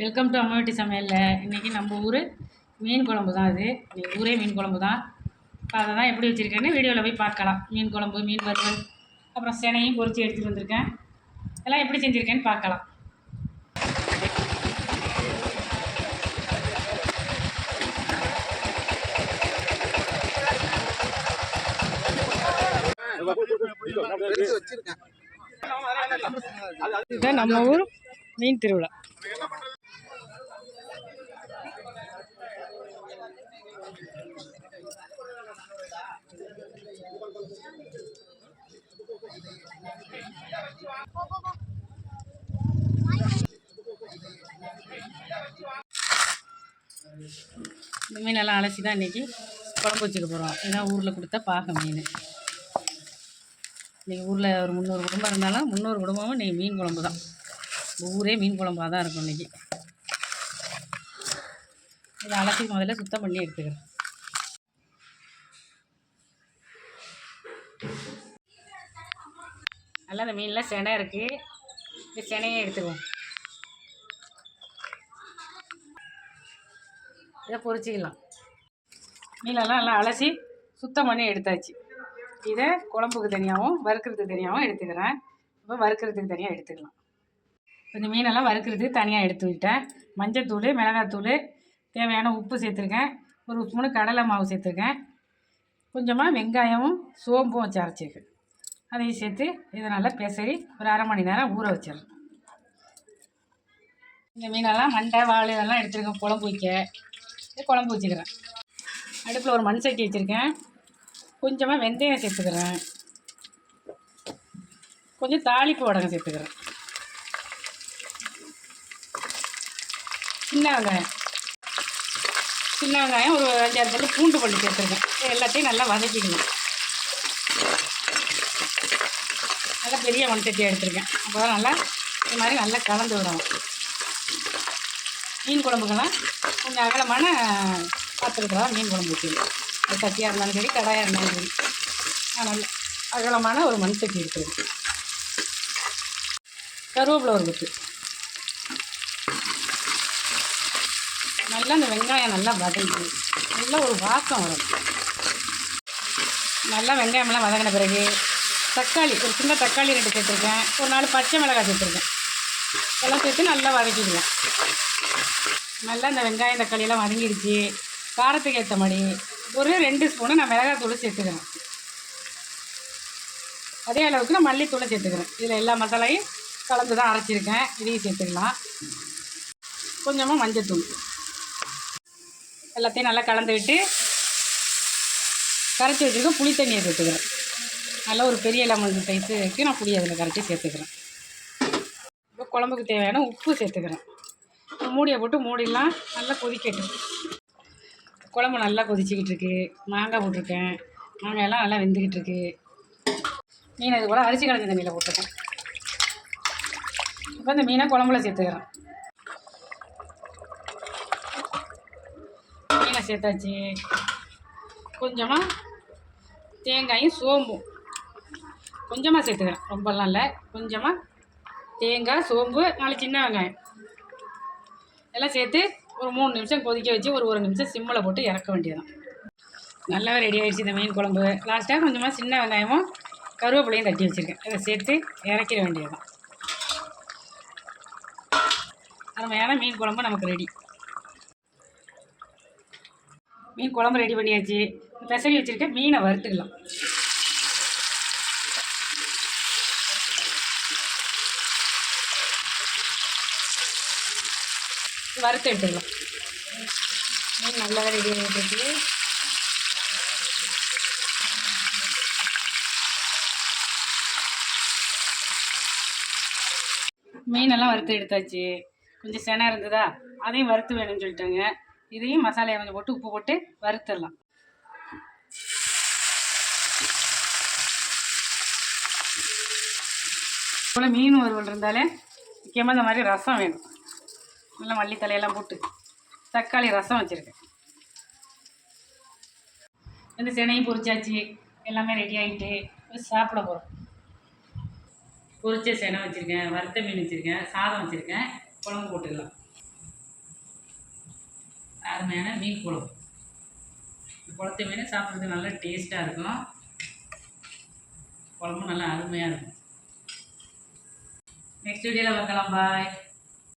Welcome to அம்மாவட்டி சமையலில். இன்றைக்கி நம்ம ஊர் மீன் குழம்பு தான் இது இன்றைக்கி ஊரே மீன் குழம்பு தான். இப்போ அதை தான் எப்படி வச்சுருக்கேன்னு வீடியோவில் போய் பார்க்கலாம். மீன் குழம்பு மீன் வறுவல் அப்புறம் சினையும் பொறிச்சு எடுத்துகிட்டு வந்திருக்கேன். எல்லாம் எப்படி செஞ்சுருக்கேன்னு பார்க்கலாம். நம்ம ஊர் மீன் திருவிழா. இந்த மீனெல்லாம் அலசி தான் இன்றைக்கி குழம்பு வச்சுக்க போகிறோம் ஏன்னா ஊரில் கொடுத்த பாக மீன். இன்றைக்கி ஊரில் ஒரு முந்நூறு குடும்பம் இருந்தாலும் முந்நூறு குடும்பமும் இன்றைக்கி மீன் குழம்பு தான். ஊரே மீன் குழம்பாக தான் இருக்கும் இன்றைக்கி இதை அலசி முதல்ல சுத்தம் பண்ணி எடுத்துக்கிறேன் நல்லா அந்த மீனில் செனை இருக்குது இந்த செனையை எடுத்துக்குவோம். இதை பொரிச்சிக்கலாம் மீனெல்லாம் நல்லா அலசி சுத்தம் பண்ணி எடுத்தாச்சு. இதை குழம்புக்கு தனியாகவும் வறுக்கிறதுக்கு தனியாகவும் எடுத்துக்கிறேன். இப்போ வறுக்கிறதுக்கு தனியாக எடுத்துக்கலாம். இந்த மீனெல்லாம் வறுக்கிறதுக்கு தனியாக எடுத்து விட்டேன். மஞ்சத்தூள் மிளகாத்தூள் தேவையான உப்பு சேர்த்துருக்கேன். ஒரு ஸ்பூனு கடலை மாவு சேர்த்துருக்கேன். கொஞ்சமாக வெங்காயமும் சோம்பும் வச்சு அரைச்சிருக்கேன். அதையும் சேர்த்து இதை நல்லா பெசரி ஒரு அரை மணி நேரம் ஊற வச்சிடறேன் இந்த மீனெல்லாம் மண்டை வாழை இதெல்லாம் எடுத்துருக்கேன் குழம்பு வைக்க. குழம்பு வச்சுக்கிறேன். அடுப்பில் ஒரு மண் சட்டி வச்சுருக்கேன். கொஞ்சமாக வெந்தயம் சேர்த்துக்கிறேன். கொஞ்சம் தாளிப்பு வடகம் சேர்த்துக்கிறேன். சின்ன வெங்காயம். சின்ன வெங்காயம் ஒரு அஞ்சாறு பல்லு பூண்டு பல்லு சேர்த்துருக்கேன். எல்லாத்தையும் நல்லா வதக்கிக்கணும். நல்லா பெரிய மண் சட்டியாக எடுத்திருக்கேன். அப்போ தான் நல்லா இது மாதிரி நல்லா கலந்து விடணும். மீன் குழம்புக்கெல்லாம் கொஞ்சம் அகலமான பாத்திரத்தில் தான் மீன் குழம்பு வைக்கணும். அது சட்டியாக இருந்தாலும் சரி கடாயாக இருந்தாலும் சரி. நல்ல அகலமான ஒரு மண் சட்டி இருக்குது கருவேப்பிலை ஒரு குத்து. நல்லா அந்த வெங்காயம் நல்லா வதங்கி நல்லா ஒரு வாசம் வரும் நல்லா வெங்காயமெல்லாம் வதங்கின பிறகு தக்காளி ஒரு சின்ன தக்காளி ரெண்டு சேர்த்துருக்கேன். ஒரு நாலு பச்சை மிளகாய் சேர்த்துருக்கேன். இதெல்லாம் சேர்த்து நல்லா வதக்கிடுவேன் நல்லா இந்த வெங்காயம் தக்காளியெல்லாம் வதங்கிடுச்சு. காரத்துக்கு ஏற்ற மாதிரி ஒரு ரெண்டு ஸ்பூனு நான் மிளகாத்தூள் சேர்த்துக்கிறேன். அதே அளவுக்கு நான் மல்லித்தூளை சேர்த்துக்கிறேன். இதில் எல்லா மசாலையும் கலந்து தான் அரைச்சிருக்கேன். இதையும் சேர்த்துக்கலாம். கொஞ்சமாக மஞ்சத்தூள் எல்லாத்தையும் நல்லா கலந்து விட்டு கரைச்சி வச்சுருக்க புளி தண்ணியை சேர்த்துக்கிறேன். நல்லா ஒரு பெரிய லெமன் சைஸுக்கு நான் புளி அதில் கரைச்சி சேர்த்துக்கிறேன். குழம்புக்கு தேவையான உப்பு சேர்த்துக்கிறேன். மூடியை போட்டு மூடிலாம் நல்லா கொதிக்கட்டும். குழம்பு நல்லா கொதிச்சிக்கிட்டு இருக்கு. மாங்காய் போட்டிருக்கேன். மாங்காயெல்லாம் நல்லா வெந்துக்கிட்டு இருக்கு. மீன் அது கூட அரிசி கலந்த தண்ணியில் போட்டிருக்கேன். இப்போ இந்த மீனை குழம்புல சேர்த்துக்கிறேன். மீனை சேர்த்தாச்சு. கொஞ்சமாக தேங்காயும் சோம்பும். கொஞ்சமாக சேர்த்துக்கிறேன். ரொம்பலாம் இல்லை. கொஞ்சமாக தேங்காய் சோம்பு நாலு சின்ன வெங்காயம். எல்லாம் சேர்த்து ஒரு மூணு நிமிஷம் கொதிக்க வச்சு ஒரு ஒரு நிமிஷம் சிம்மில் போட்டு இறக்க வேண்டியதான் நல்லாவே ரெடி ஆகிடுச்சு இந்த மீன் குழம்பு. லாஸ்ட்டாக கொஞ்சமாக சின்ன வெங்காயமும் கருவேப்பிலையும் தட்டி வச்சுருக்கேன். இதை சேர்த்து இறக்கிட வேண்டியதான் அருமையான மீன் குழம்பு நமக்கு ரெடி மீன் குழம்பு ரெடி பண்ணியாச்சு. பெசரி வச்சுருக்கேன் மீனை வறுத்துக்கலாம் வறுத்து எடுத்துக்கலாம். மீன் நல்லா ரெடி ஆகிட்டு மீனெல்லாம் வறுத்து எடுத்தாச்சு. கொஞ்சம் செனை இருந்ததா? அதையும் வறுத்து வேணும்னு சொல்லிட்டாங்க. இதையும் மசாலையை கொஞ்சம் போட்டு உப்பு போட்டு வறுத்துடலாம். இப்போ மீன் வறுவல் இருந்தாலே முக்கியமாக இந்த மாதிரி ரசம் வேணும். நல்லா மல்லித்தலையெல்லாம் போட்டு தக்காளி ரசம் வச்சுருக்கேன். இந்த சினையும் பொரிச்சாச்சு. எல்லாமே ரெடி ஆகிட்டு சாப்பிட போகிறோம் பொரிச்ச செனை வச்சுருக்கேன் வறுத்த மீன் வச்சுருக்கேன் சாதம் வச்சுருக்கேன் குழம்பு போட்டுக்கலாம். அருமையான மீன் குழம்பு. குளத்து மீன் சாப்பிட்றது நல்லா டேஸ்ட்டாக இருக்கும். குழம்பும் நல்லா அருமையாக இருக்கும். நெக்ஸ்ட் வீடியோவில் பார்க்கலாம். பாய்